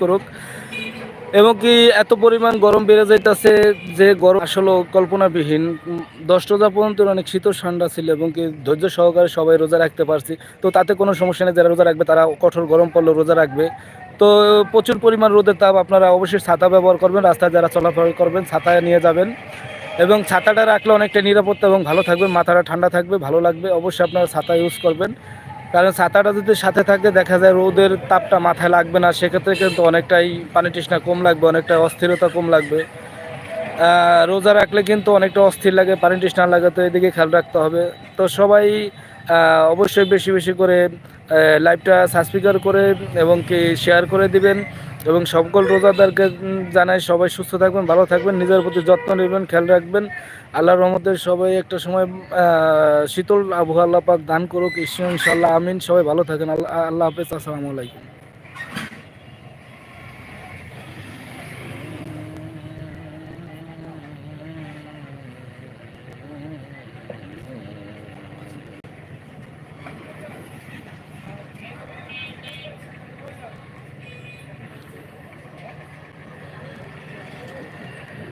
করুক। এবং কি এত পরিমাণ গরম বেড়ে যাইতেছে যে গরম আসলে কল্পনাবিহীন। দশ রোজা পর্যন্ত অনেক শীতল ঠান্ডা ছিল এবং কি ধৈর্য সহকারে সবাই রোজা রাখতে পারছি। তো তাতে কোনো সমস্যা নেই, যারা রোজা রাখবে তারা কঠোর গরম পড়লে রোজা রাখবে। তো প্রচুর পরিমাণ রোদের তাপ আপনারা অবশ্যই ছাতা ব্যবহার করবেন, রাস্তায় যারা চলাফেরা করবেন ছাতায় নিয়ে যাবেন। এবং ছাতাটা রাখলে অনেকটা নিরাপত্তা এবং ভালো থাকবে, মাথাটা ঠান্ডা থাকবে, ভালো লাগবে, অবশ্যই আপনারা ছাতা ইউজ করবেন। কারণ ছাতাটা যদি সাথে থাকে দেখা যায় রোদের তাপটা মাথায় লাগবে না, সেক্ষেত্রে কিন্তু অনেকটাই পানি তৃষ্ণা কম লাগবে, অনেকটা অস্থিরতা কম লাগবে। রোজা রাখলে কিন্তু অনেকটা অস্থির লাগে, পানি তৃষ্ণা লাগে, তো এদিকে খেয়াল রাখতে হবে। তো সবাই অবশ্যই বেশি বেশি করে লাইভটা সাবস্ক্রাইব করে এবং কি শেয়ার করে দিবেন। এবং সকল রোজাদারকে জানাই সবাই সুস্থ থাকবেন, ভালো থাকবেন, নিজের প্রতি যত্ন নেবেন, খেয়াল রাখবেন। আল্লাহ রহমতের সবাই একটা সময় শীতল আবহাওয়া আল্লাহ পাক দান করুক ইনশাল্লাহ আমিন। সবাই ভালো থাকেন, আল্লাহ আল্লাহ হাফেজ, আসসালামু আলাইকুম।